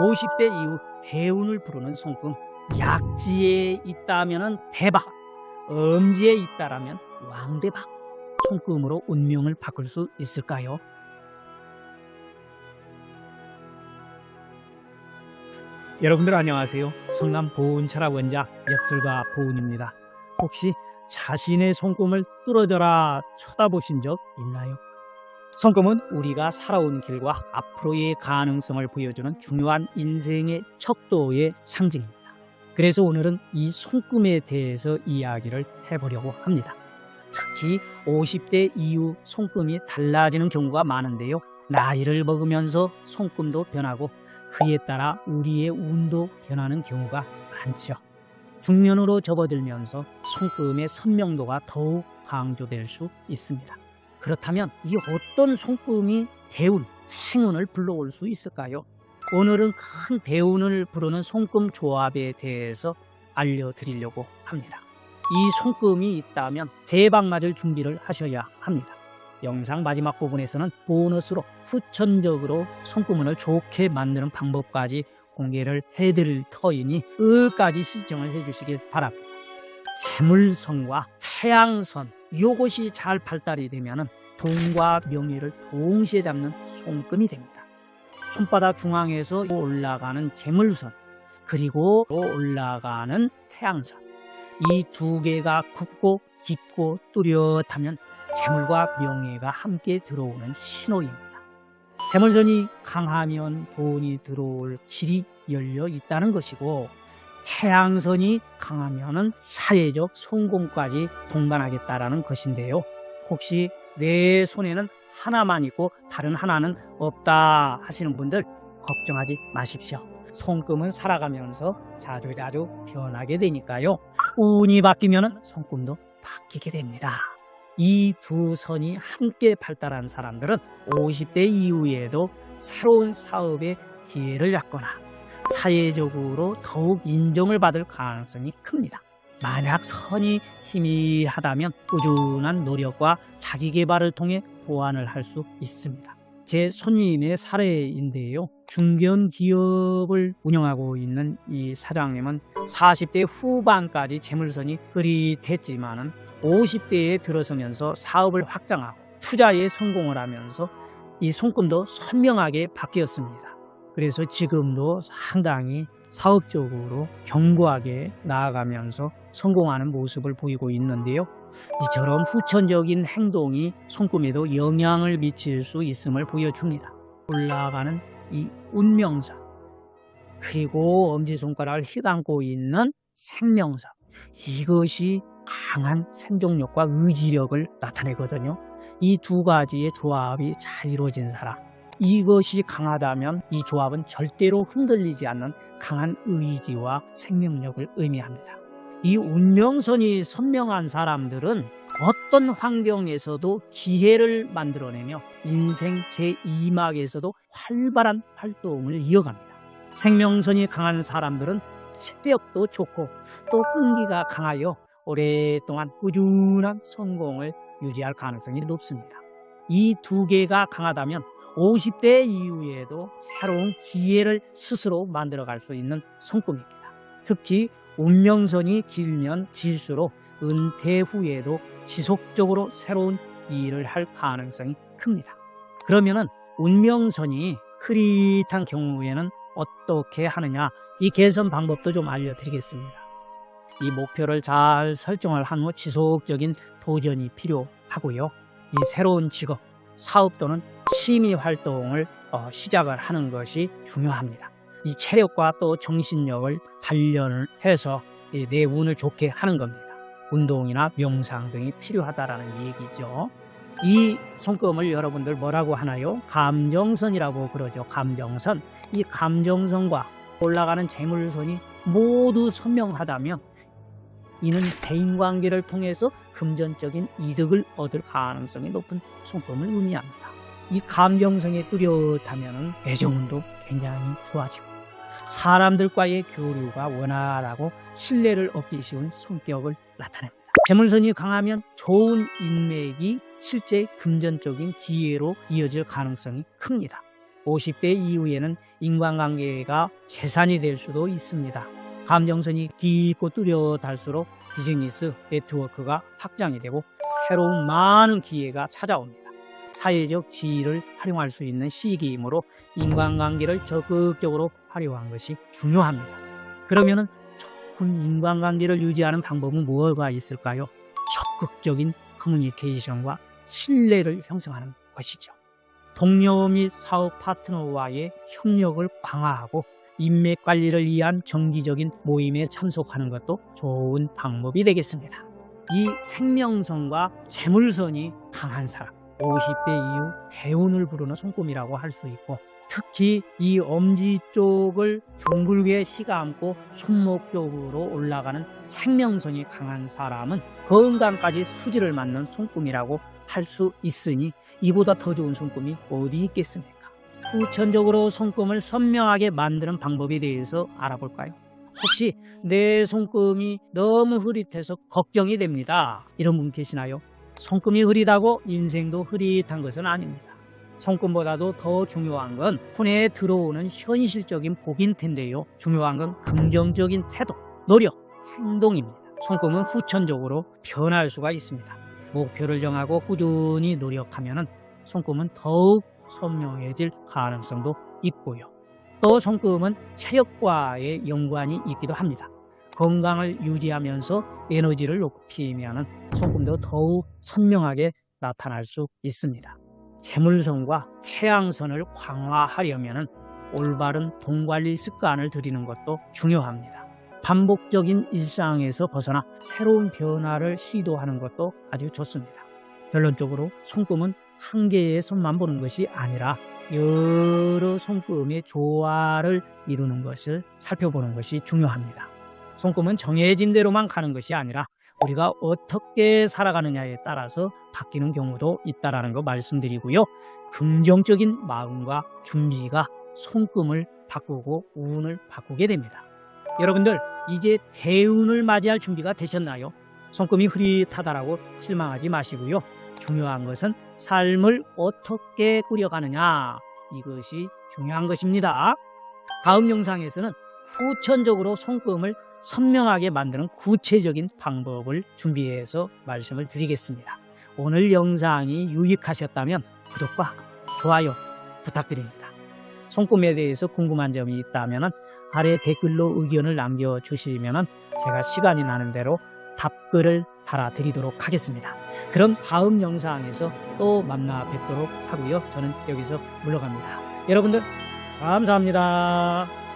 50대 이후 대운을 부르는 손금 약지에 있다면 대박 엄지에 있다라면 왕대박 손금으로 운명을 바꿀 수 있을까요? 여러분들 안녕하세요. 성남 보은철학 원자 역술가 보은입니다. 혹시 자신의 손금을 뚫어져라 쳐다보신 적 있나요? 손금은 우리가 살아온 길과 앞으로의 가능성을 보여주는 중요한 인생의 척도의 상징입니다. 그래서 오늘은 이 손금에 대해서 이야기를 해보려고 합니다. 특히 50대 이후 손금이 달라지는 경우가 많은데요. 나이를 먹으면서 손금도 변하고 그에 따라 우리의 운도 변하는 경우가 많죠. 중년으로 접어들면서 손금의 선명도가 더욱 강조될 수 있습니다. 그렇다면 이 어떤 손금이 대운, 행운을 불러올 수 있을까요? 오늘은 큰 대운을 부르는 손금 조합에 대해서 알려드리려고 합니다. 이 손금이 있다면 대박 맞을 준비를 하셔야 합니다. 영상 마지막 부분에서는 보너스로 후천적으로 손금운을 좋게 만드는 방법까지 공개를 해드릴 터이니 끝까지 시청을 해주시길 바랍니다. 재물선과 태양선 이것이 잘 발달이 되면 돈과 명예를 동시에 잡는 손금이 됩니다. 손바닥 중앙에서 올라가는 재물선 그리고 올라가는 태양선 이 두 개가 굽고 깊고 뚜렷하면 재물과 명예가 함께 들어오는 신호입니다. 재물선이 강하면 돈이 들어올 길이 열려 있다는 것이고 태양선이 강하면 사회적 성공까지 동반하겠다라는 것인데요. 혹시 내 손에는 하나만 있고 다른 하나는 없다 하시는 분들 걱정하지 마십시오. 손금은 살아가면서 자주자주 변하게 되니까요. 운이 바뀌면 손금도 바뀌게 됩니다. 이 두 선이 함께 발달한 사람들은 50대 이후에도 새로운 사업의 기회를 갖거나 사회적으로 더욱 인정을 받을 가능성이 큽니다. 만약 선이 희미하다면 꾸준한 노력과 자기 개발을 통해 보완을 할 수 있습니다. 제 손님의 사례인데요. 중견 기업을 운영하고 있는 이 사장님은 40대 후반까지 재물선이 흐릿했지만은 50대에 들어서면서 사업을 확장하고 투자에 성공을 하면서 이 손금도 선명하게 바뀌었습니다. 그래서 지금도 상당히 사업적으로 견고하게 나아가면서 성공하는 모습을 보이고 있는데요. 이처럼 후천적인 행동이 손금에도 영향을 미칠 수 있음을 보여줍니다. 올라가는 이 운명선 그리고 엄지손가락을 휘감고 있는 생명선 이것이 강한 생존력과 의지력을 나타내거든요. 이 두 가지의 조합이 잘 이루어진 사람 이것이 강하다면 이 조합은 절대로 흔들리지 않는 강한 의지와 생명력을 의미합니다. 이 운명선이 선명한 사람들은 어떤 환경에서도 기회를 만들어내며 인생 제2막에서도 활발한 활동을 이어갑니다. 생명선이 강한 사람들은 식대역도 좋고 또 끈기가 강하여 오랫동안 꾸준한 성공을 유지할 가능성이 높습니다. 이 두 개가 강하다면 50대 이후에도 새로운 기회를 스스로 만들어갈 수 있는 손금입니다. 특히 운명선이 길면 길수록 은퇴 후에도 지속적으로 새로운 일을 할 가능성이 큽니다. 그러면은 운명선이 흐릿한 경우에는 어떻게 하느냐 이 개선 방법도 좀 알려드리겠습니다. 이 목표를 잘 설정을 한 후 지속적인 도전이 필요하고요. 이 새로운 직업, 사업 또는 취미 활동을 어, 시작을 하는 것이 중요합니다. 이 체력과 또 정신력을 단련을 해서 내 운을 좋게 하는 겁니다. 운동이나 명상 등이 필요하다라는 얘기죠. 이 손금을 여러분들 뭐라고 하나요? 감정선이라고 그러죠. 감정선. 이 감정선과 올라가는 재물선이 모두 선명하다면 이는 대인관계를 통해서 금전적인 이득을 얻을 가능성이 높은 손금을 의미합니다. 이 감정성이 뚜렷하면 애정운도 굉장히 좋아지고 사람들과의 교류가 원활하고 신뢰를 얻기 쉬운 성격을 나타냅니다. 재물선이 강하면 좋은 인맥이 실제 금전적인 기회로 이어질 가능성이 큽니다. 50대 이후에는 인간관계가 재산이 될 수도 있습니다. 감정선이 깊고 뚜렷할수록 비즈니스 네트워크가 확장이 되고 새로운 많은 기회가 찾아옵니다. 사회적 지위를 활용할 수 있는 시기이므로 인간관계를 적극적으로 활용한 것이 중요합니다. 그러면은 좋은 인간관계를 유지하는 방법은 무엇가 있을까요? 적극적인 커뮤니케이션과 신뢰를 형성하는 것이죠. 동료 및 사업 파트너와의 협력을 강화하고 인맥 관리를 위한 정기적인 모임에 참석하는 것도 좋은 방법이 되겠습니다. 이 생명선과 재물선이 강한 사람, 50대 이후 대운을 부르는 손금이라고 할 수 있고 특히 이 엄지 쪽을 둥글게 시감고 손목 쪽으로 올라가는 생명선이 강한 사람은 건강까지 수지를 맞는 손금이라고 할 수 있으니 이보다 더 좋은 손금이 어디 있겠습니까? 후천적으로 손금을 선명하게 만드는 방법에 대해서 알아볼까요? 혹시 내 손금이 너무 흐릿해서 걱정이 됩니다. 이런 분 계시나요? 손금이 흐리다고 인생도 흐릿한 것은 아닙니다. 손금보다도 더 중요한 건 손에 들어오는 현실적인 복인 텐데요. 중요한 건 긍정적인 태도, 노력, 행동입니다. 손금은 후천적으로 변할 수가 있습니다. 목표를 정하고 꾸준히 노력하면 손금은 더욱 선명해질 가능성도 있고요. 또 손금은 체력과의 연관이 있기도 합니다. 건강을 유지하면서 에너지를 높이면 손금도 더욱 선명하게 나타날 수 있습니다. 재물선과 태양선을 강화하려면 올바른 돈 관리 습관을 들이는 것도 중요합니다. 반복적인 일상에서 벗어나 새로운 변화를 시도하는 것도 아주 좋습니다. 결론적으로 손금은 한 개의 손만 보는 것이 아니라 여러 손금의 조화를 이루는 것을 살펴보는 것이 중요합니다. 손금은 정해진 대로만 가는 것이 아니라 우리가 어떻게 살아가느냐에 따라서 바뀌는 경우도 있다라는 거 말씀드리고요. 긍정적인 마음과 준비가 손금을 바꾸고 운을 바꾸게 됩니다. 여러분들 이제 대운을 맞이할 준비가 되셨나요? 손금이 흐릿하다라고 실망하지 마시고요. 중요한 것은 삶을 어떻게 꾸려가느냐 이것이 중요한 것입니다. 다음 영상에서는 후천적으로 손금을 선명하게 만드는 구체적인 방법을 준비해서 말씀을 드리겠습니다. 오늘 영상이 유익하셨다면 구독과 좋아요 부탁드립니다. 손금에 대해서 궁금한 점이 있다면 아래 댓글로 의견을 남겨주시면 제가 시간이 나는 대로 답글을 달아드리도록 하겠습니다. 그럼 다음 영상에서 또 만나 뵙도록 하고요. 저는 여기서 물러갑니다. 여러분들 감사합니다.